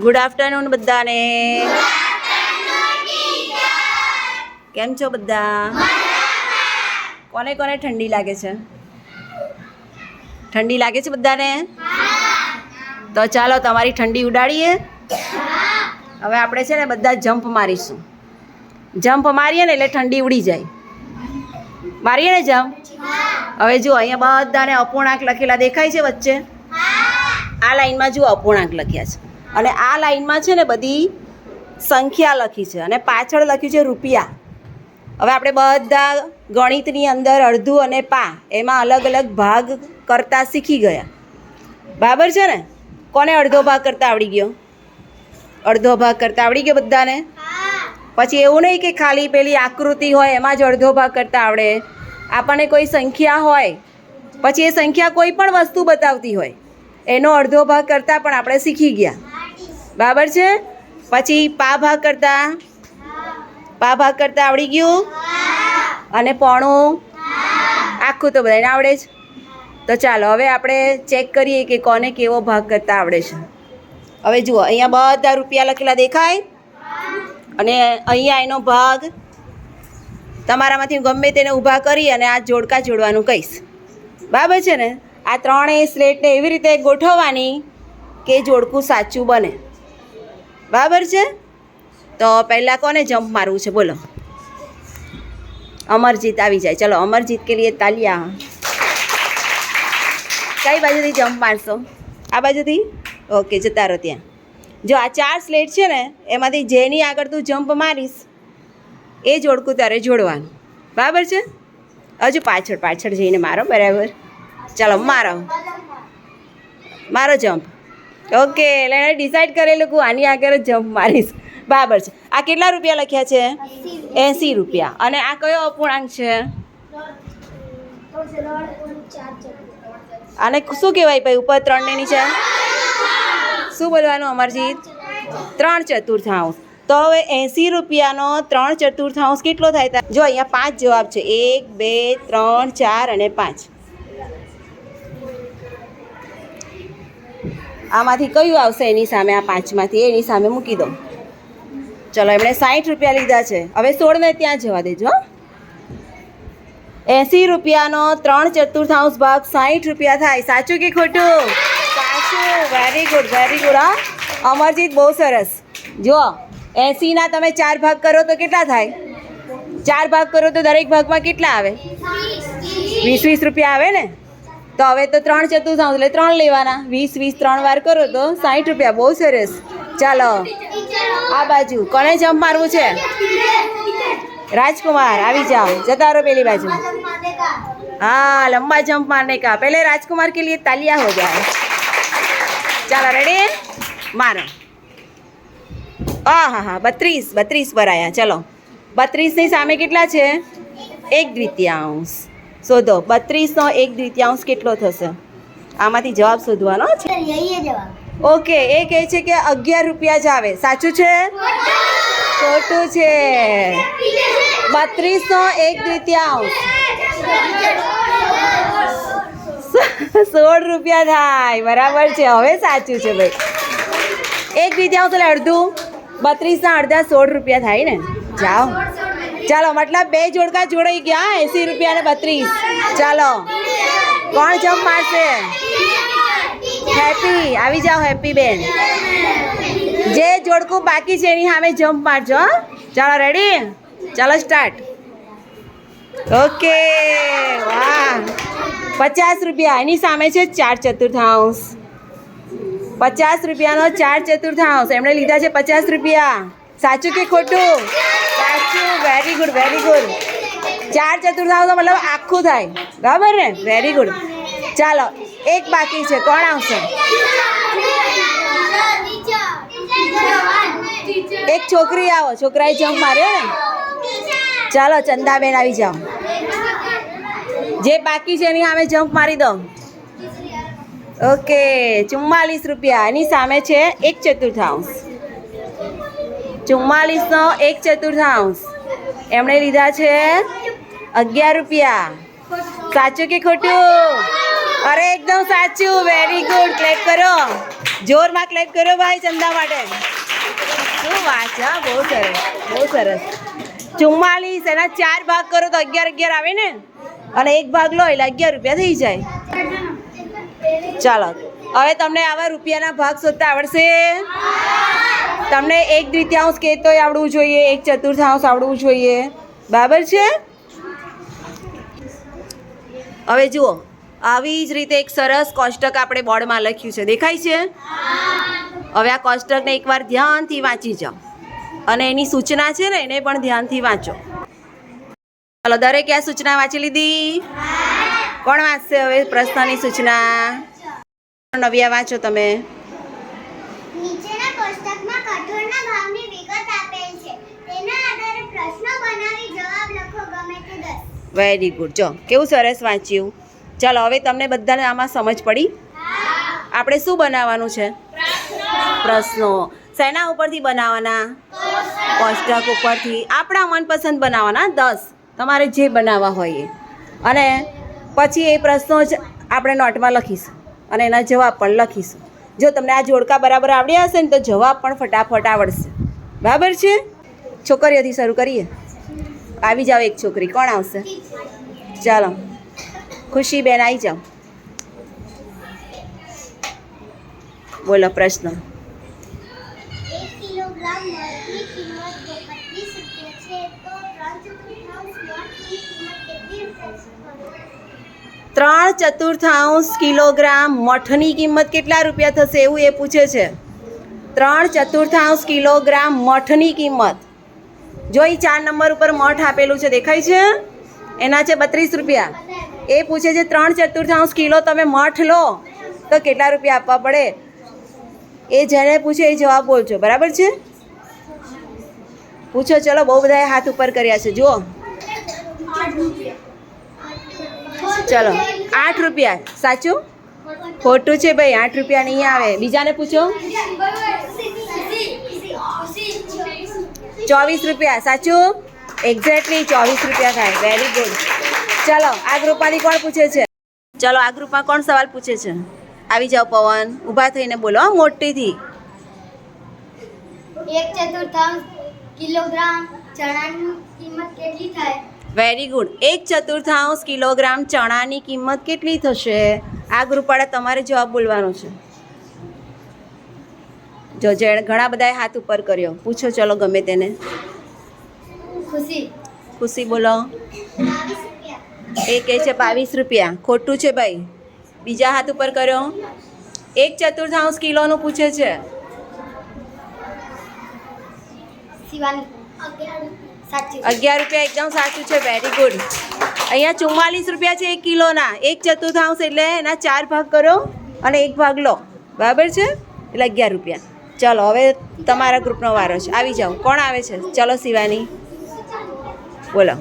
Good afternoon બધાને. કેમ છો બધા? કોને કોને ઠંડી લાગે છે? ઠંડી લાગે છે બધાને? તો ચાલો તમારી ઠંડી ઉડાડીએ. હવે આપણે છે ને બધા જમ્પ મારીશું. જમ્પ મારીએ ને એટલે ઠંડી ઉડી જાય. મારીએ ને જમ્પ હવે જુઓ, અહીંયા બધાને અપૂર્ણાંક લખેલા દેખાય છે વચ્ચે. આ લાઈનમાં જુઓ, અપૂર્ણાંક લખ્યા છે. અને આ લાઈનમાં છે ને બધી સંખ્યા લખી છે અને પાછળ લખ્યું છે રૂપિયા. હવે આપણે બધા ગણિતની અંદર અડધું અને પા, એમાં અલગ અલગ ભાગ કરતાં શીખી ગયા. બરાબર છે ને? કોને અડધો ભાગ કરતાં આવડી ગયો? અડધો ભાગ કરતાં આવડી ગયો બધાને? પછી એવું નહીં કે ખાલી પેલી આકૃતિ હોય, એમાં જ અડધો ભાગ કરતાં આવડે. આપણને કોઈ સંખ્યા હોય, પછી એ સંખ્યા કોઈ પણ વસ્તુ બતાવતી હોય, એનો અડધો ભાગ કરતાં પણ આપણે શીખી ગયા. બરાબર છે? પછી પા ભાગ કરતા? પા ભાગ કરતા આવડી ગયું? અને પોણું? આખું તો બધાને આવડે જ. તો ચાલો, હવે આપણે ચેક કરીએ કે કોને કેવો ભાગ કરતા આવડે છે. હવે જુઓ, અહીંયા બધા રૂપિયા લખેલા દેખાય. અને અહીંયા એનો ભાગ. તમારામાંથી ગમે તેને ઊભા કરી અને આ જોડકા જોડવાનું કહીશ. બરાબર છે ને? આ ત્રણેય સ્લેટને એવી રીતે ગોઠવવાની કે જોડકું સાચું બને. બરાબર છે? તો પહેલાં કોને જમ્પ મારવું છે? બોલો. અમરજીત આવી જાય. ચલો, અમરજીત કે લીએ તાલિયા. કઈ બાજુથી જમ્પ મારશો? આ બાજુથી? ઓકે જતા રહો ત્યાં. જો આ ચાર સ્લેટ છે ને, એમાંથી જેની આગળ તું જમ્પ મારીશ, એ જોડકું તારે જોડવાનું. બરાબર છે? હજુ પાછળ પાછળ જઈને મારો, બરાબર. ચાલો, મારો. મારો જમ્પ ઓકે, એટલે એણે ડિસાઈડ કરેલું કે આની આગળ જ જમ્પ મારીશ. બરાબર છે. આ કેટલા રૂપિયા લખ્યા છે? એંસી રૂપિયા. અને આ કયો અપૂર્ણાંક છે? આને શું કહેવાય ભાઈ? ઉપર ત્રણ ને નીચે? શું બોલવાનું અમરજીત? ત્રણ ચતુર્થાંશ. તો હવે એંસી રૂપિયાનો ત્રણ ચતુર્થાંશ કેટલો થાય? જો અહીંયા પાંચ જવાબ છે. એક, બે, ત્રણ, ચાર અને પાંચ. આમાંથી કયું આવશે એની સામે આ પાંચમાંથી? એની સામે મૂકી દો. ચલો, એમણે સાઠ રૂપિયા લીધા છે. હવે સોળને ત્યાં જવા દેજો. એંસી રૂપિયાનો ત્રણ ચતુર્થાંશ ભાગ સાઠ રૂપિયા થાય. સાચું કે ખોટું? સાચું. વેરી ગુડ વેરી ગુડ હા. અમરજીત, બહુ સરસ. જુઓ, એંસીના તમે ચાર ભાગ કરો તો કેટલા થાય? ચાર ભાગ કરો તો દરેક ભાગમાં કેટલા આવે? વીસ વીસ રૂપિયા આવે ને? તો હવે તો ત્રણ ચતુર્થાંશ એટલે ત્રણ લેવાના વીસ વીસ ત્રણ વાર કરો તો સાઠ રૂપિયા બહુ સરસ ચાલો આ બાજુ કોને જમ્પ મારવું છે રાજકુમાર આવી જાઓ જતા રહો પેલી બાજુ हाँ लंबा जंप मारने का पहले राजकुमार के लिए तालियां हो जाए चलो रेडी मारो આ હા હા બત્રીસ બત્રીસ પર આવ્યા ચલો બત્રીસની સામે કેટલા છે એક દ્વિતીયાંશ શોધો. બત્રીસનો એક દ્વિતીયાંશ કેટલો થશે? આમાંથી જવાબ શોધવાનો છે. ઓકે એ કહે છે કે અગિયાર રૂપિયા જ આવે. સાચું છે? ખોટું છે. બત્રીસનો એક દ્વિતીયાંશ. સોળ રૂપિયા થાય. બરાબર છે. હવે સાચું છે ભાઈ. એક એટલે અડધું. બત્રીસના અડધા સોળ રૂપિયા થાય ને. જાઓ. ચાલો, મતલબ બે જોડકા જોડાઈ ગયા, એંસી રૂપિયા ને બત્રીસ. ચાલો, કોણ જમ્પ મારશે? હેપી, આવી જાઓ હેપી બેન. જે જોડકું બાકી છે, એની સામે જમ્પ મારજો? ચાલો રેડી ચાલો સ્ટાર્ટ ઓકે વાહ. પચાસ રૂપિયા, એની સામે છે ચાર ચતુર્થાંશ. પચાસ રૂપિયાનો ચાર ચતુર્થાંશ. એમણે લીધા છે પચાસ રૂપિયા. સાચું કે ખોટું? સાચું વેરી ગુડ વેરી ગુડ ચાર ચતુર્થાંશ મતલબ આખું થાય. બરાબર ને? વેરી ગુડ ચાલો, એક બાકી છે. કોણ આવશે? એક છોકરી આવો. છોકરાએ જમ માર્યો ને? ચાલો, ચંદાબેન આવી જાઓ. જે બાકી છે એની સામે જમ્પ મારી દો ઓકે ચુમ્માલીસ રૂપિયા. એની સામે છે એક ચતુર્થાંશ. ચુમ્માલીસનો એક ચતુર્થાંશ. એમણે લીધા છે અગિયાર રૂપિયા. સાચું કે ખોટું? અરે, એકદમ સાચું. વેરી ગુડ ક્લેપ કરો. જોરમાં ક્લેપ કરો ભાઈ ચંદા માટે. શું વાત છે બહુ સરસ. બહુ સરસ. ચુમ્માલીસ, એના ચાર ભાગ કરો તો અગિયાર અગિયાર આવે ને? અને એક ભાગ લો, એટલે અગિયાર રૂપિયા થઈ જાય. ચાલો. હવે તમને આવા રૂપિયાના ભાગ શોધતા આવડશે? તમને એક દ્વિતીયાંશ કહેતોય આવડવું જોઈએ, એક ચતુર્થાંશ આવડવું જોઈએ. બરાબર છે? હવે જુઓ, આવી જ રીતે એક સરસ કોષ્ટક આપણે બોર્ડમાં લખ્યું છે. દેખાય છે? હવે આ કોષ્ટકને એકવાર ધ્યાનથી વાંચી જાઓ. અને એની સૂચના છે ને, એને પણ ધ્યાનથી વાંચો. ચાલો, દરેકે આ સૂચના વાંચી લીધી? કોણ વાંચશે હવે પ્રશ્નની સૂચના? નવ્યા વાંચો તમે. નીચેના કોષ્ટકમાં કઠોળના ભાવની વિગત આપેલ છે. તેના આધારે પ્રશ્નો બનાવી જવાબ લખો ગમે તે દસ. વેરી ગુડ જો કેવું સરસ વાંચ્યું. ચાલો હવે તમને બધાને આમાં સમજ પડી? આપણે શું બનાવવાનું છે? પ્રશ્નો. શેના ઉપરથી બનાવવાના? કોષ્ટક ઉપરથી. આપણા મનપસંદ બનાવવાના દસ. તમારે જે બનાવવા હોય એ. અને પછી એ પ્રશ્નો જ આપણે નોટમાં લખીશું. અને એના જવાબ પણ લખીશું. જો તમને આ જોડકા બરાબર આવડ્યા હશે ને તો જવાબ પણ ફટાફટ આવડશે. બરાબર છે? છોકરીઓથી શરૂ કરીએ. આવી જાઓ એક છોકરી. કોણ આવશે? ચાલો. ખુશી બેન આવી જાઓ. બોલો પ્રશ્ન એક કિલોગ્રામ મધની કિંમત પચીસ રૂપિયા છે તો ત્રણ ચતુર્થાંશ કિલોગ્રામ મઠની કિંમત કેટલા રૂપિયા થશે એવું એ પૂછે છે. ત્રણ ચતુર્થાંશ કિલોગ્રામ મઠની કિંમત. જો એ ચાર નંબર ઉપર મઠ આપેલું છે, દેખાય છે? એના છે બત્રીસ રૂપિયા. એ પૂછે છે, ત્રણ ચતુર્થાંશ કિલો તમે મઠ લો, તો કેટલા રૂપિયા આપવા પડે? એ જેને પૂછે એ જવાબ બોલજો, બરાબર છે? પૂછો, ચલો બહુ બધાએ હાથ ઉપર કર્યા છે, જુઓ. ચલો, આઠ રૂપિયા. સાચું? ખોટું છે ભાઈ, આઠ રૂપિયા નહીં આવે. બીજાને પૂછો. ચોવીસ રૂપિયા, સાચું? એક્ઝેક્ટલી ચોવીસ રૂપિયા થાય. વેરી ગુડ ચલો આ ગ્રુપમાંથી કોણ પૂછે છે? ચલો આ ગ્રુપમાં કોણ સવાલ પૂછે છે? આવી જાઓ પવન. ઊભા થઈને બોલો મોટેથી. એક ચતુર્થાંશ કિલોગ્રામ ચણાની કિંમત કેટલી થાય? વેરી ગુડ એક ચતુર્થાંશ કિલોગ્રામ ચણાની કિંમત કેટલી થશે? આ ગ્રુપવાળા તમારે જવાબ બોલવાનો છે. જો જે ઘણા બધાએ હાથ ઉપર કર્યો. પૂછો ચલો ગમે તેને. ખુશી. ખુશી બોલો. એ કહે છે બાવીસ રૂપિયા. ખોટું છે ભાઈ. બીજા હાથ ઉપર કર્યો. એક ચતુર્થાંશ કિલોનું પૂછે છે. શિવાની. અગિયાર રૂપિયા એકદમ સાચું છે વેરી ગુડ અહીંયા ચુમ્માલીસ રૂપિયા છે એક કિલોના. એક ચતુર્થાંશ એટલે એના ચાર ભાગ કરો અને એક ભાગ લો. બરાબર છે? એટલે અગિયાર રૂપિયા. ચલો હવે તમારા ગ્રુપનો વારો છે. આવી જાઓ. કોણ આવે છે? ચલો શિવાની. બોલો.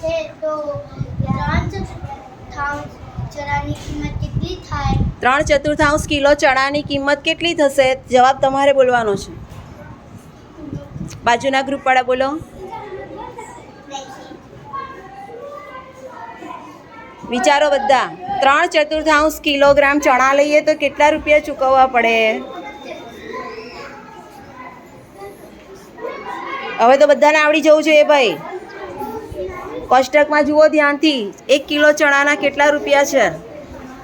છે તો ત્રણ ચતુર્થાંશ ચણાની કિંમત ત્રણ ચતુર્થાંશ કિલો ચણાની કિંમત કેટલી થશે? જવાબ તમારે બોલવાનો છે. બાજુના ગ્રુપવાળા બોલો. વિચારો બધા. ત્રણ ચતુર્થાંશ કિલોગ્રામ ચણા લઈએ તો કેટલા રૂપિયા ચૂકવવા પડે? હવે તો બધાને આવડી જવું જોઈએ ભાઈ. કોષ્ટકમાં જુઓ ધ્યાનથી. એક કિલો ચણાના કેટલા રૂપિયા છે?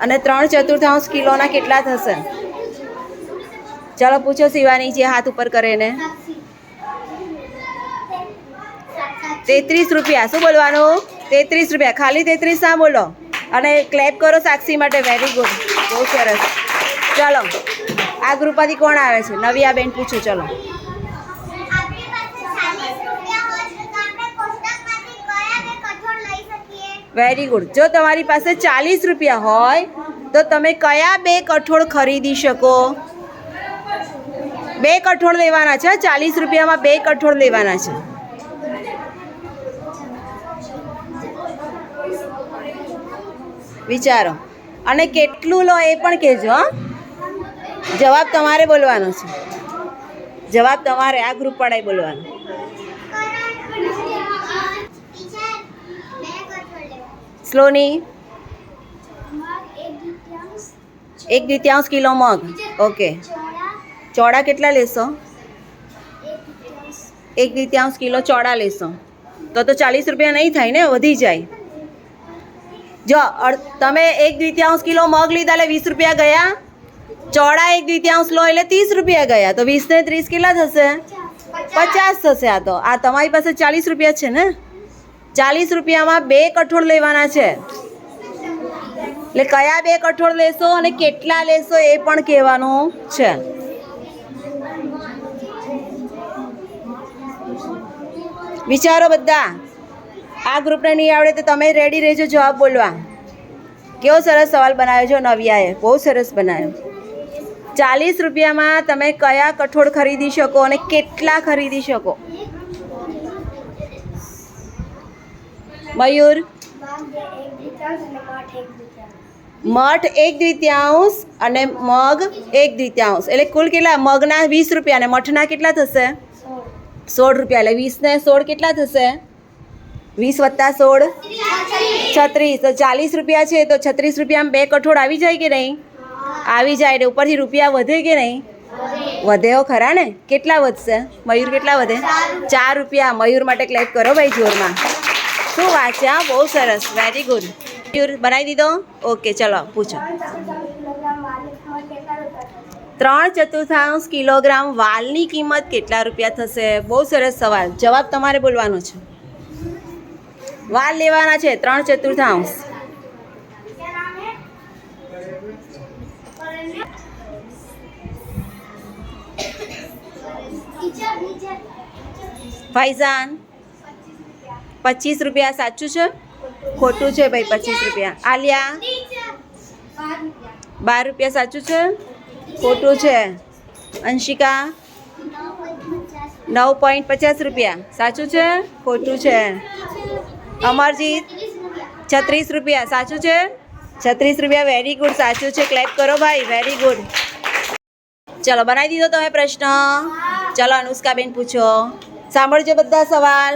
અને ત્રણ ચતુર્થાંશ કિલોના કેટલા થશે? ચાલો પૂછો શિવાની જે હાથ ઉપર કરે ને તેત્રીસ રૂપિયા. શું બોલવાનું? તેત્રીસ રૂપિયા. ખાલી તેત્રીસ ના બોલો. અને ક્લેપ કરો સાક્ષી માટે. વેરી ગુડ બહુ સરસ. ચાલો. આ ગ્રુપમાંથી કોણ આવે છે? નવિયા બેન પૂછો. ચલો આપણી પાસે 40 રૂપિયા હોય તો આપણે કોષ્ટકમાંથી કયા બે કઠોળ લઈ શકીએ વેરી ગુડ જો તમારી પાસે ચાલીસ રૂપિયા હોય, તો તમે કયા બે કઠોળ ખરીદી શકો? બે કઠોળ લેવાના છે ચાલીસ રૂપિયામાં બે કઠોળ લેવાના છે. વિચારો. અને કેટલું લો એ પણ કહેજો? જવાબ તમારે બોલવાનો છે. જવાબ તમારે આ ગ્રુપ વાળાએ બોલવાનો. સ્લોની? એક દ્વિત્યાંશ કિલો મગ. ઓકે. ચોળા કેટલા લેશો? એક દ્વિત્યાંશ કિલો ચોળા લેશો. તો તો ચાલીસ રૂપિયા નહીં થાય ને, વધી જાય. જો તમે એક દ્વિત્યાંશ કિલો મગ લીધા એટલે વીસ રૂપિયા ગયા. ચોળા એક દ્વિત્યાંશ લો એટલે ત્રીસ રૂપિયા ગયા. તો વીસ ને ત્રીસ કેટલા થશે? પચાસ થશે આ તો. આ તમારી પાસે ચાલીસ રૂપિયા છે ને? ચાલીસ રૂપિયામાં બે કઠોળ લેવાના છે. એટલે કયા બે કઠોળ લેશો અને કેટલા લેશો એ પણ કહેવાનું છે. વિચારો બધા. આ ગ્રુપને નહીં આવડે તો તમે રેડી રહેજો જવાબ બોલવા. કેવો સરસ સવાલ બનાવ્યો છે નવિયાએ. બહુ સરસ બનાવ્યો. ચાલીસ રૂપિયામાં તમે કયા કઠોળ ખરીદી શકો અને કેટલા ખરીદી શકો? મયુર? મઠ એક દ્વિતીયાંશ અને મગ એક દ્વિત્યાંશ. એટલે કુલ કેટલા? મગના વીસ રૂપિયા અને મઠના કેટલા થશે? સોળ રૂપિયા. એટલે વીસ ને સોળ કેટલા થશે? વીસ વત્તા સોળ? છત્રીસ. તો ચાલીસ રૂપિયા છે, તો છત્રીસ રૂપિયામાં બે કઠોળ આવી જાય કે નહીં? આવી જાય. એટલે ઉપરથી રૂપિયા વધે કે નહીં? વધે ખરા ને? કેટલા વધશે? મયુર કેટલા વધે? ચાર રૂપિયા. મયુર માટે ક્લેપ કરો ભાઈ, જોરમાં. શું વાત વાંચ્યા બહુ સરસ. વેરી ગુડ બનાવી દીધો? ઓકે ચલો, પૂછો. ત્રણ ચતુર્થાંશ કિલોગ્રામ વાલની કિંમત કેટલા રૂપિયા થશે? બહુ સરસ સવાલ. જવાબ તમારે બોલવાનો છે. વાલ લેવાના છે ત્રણ ચતુર્થાંશ. ફૈઝાન. પચીસ રૂપિયા સાચું છે? ખોટું છે ભાઈ, પચીસ રૂપિયા. આલિયા, બાર રૂપિયા સાચું છે? ખોટું છે. અંશિકા, નવ પોઈન્ટ પચાસ રૂપિયા. સાચું છે? ખોટું છે. અમરજીત, છત્રીસ રૂપિયા. સાચું છે? છત્રીસ રૂપિયા વેરી ગુડ સાચું છે. ક્લેપ કરો ભાઈ વેરી ગુડ ચલો, બનાવી દીધો તમે પ્રશ્ન. ચલો, અનુષ્કાબેન પૂછો. સાંભળજો બધા સવાલ.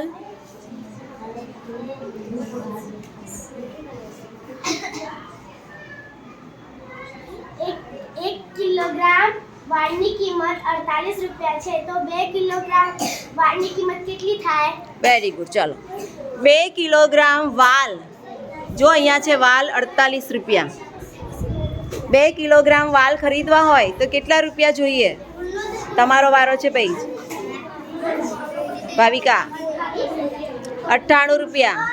કિલોગ્રામ વાળની કિંમત અડતાલીસ રૂપિયા છે. તો બે કિલોગ્રામ વાળની કિંમત કેટલી થાય? વેરી ગુડ ચાલો. બે કિલોગ્રામ વાલ. જો અહીંયા છે વાલ અડતાલીસ રૂપિયા. બે કિલોગ્રામ વાલ ખરીદવા હોય તો કેટલા રૂપિયા જોઈએ? તમારો વારો છે ભાઈ. ભાવિકા અઠ્ઠાણું રૂપિયા.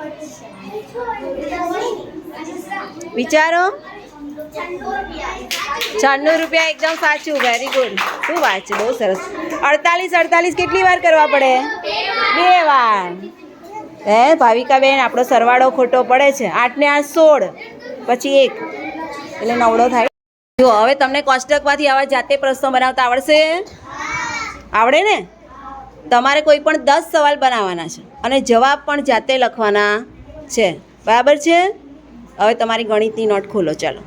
રૂપિયા. વિચારો. છન્નું રૂપિયા એકદમ સાચું વેરી ગુડ શું વાત છે, બહુ સરસ. અડતાલીસ અડતાલીસ કેટલી વાર કરવા પડે? બે વાર. હે, ભાવિકાબેન, આપણો સરવાળો ખોટો પડે છે. આઠ ને આઠ સોળ, પછી એક. એટલે નવડો થાય. જો, હવે તમને કોષ્ટકમાંથી આવા જાતે પ્રશ્નો બનાવતા આવડશે? આવડે ને? તમારે કોઈ પણ દસ સવાલ બનાવવાના છે અને જવાબ પણ જાતે લખવાના. છે. બરાબર છે? હવે તમારી ગણિતની નોટ ખોલો ચાલો.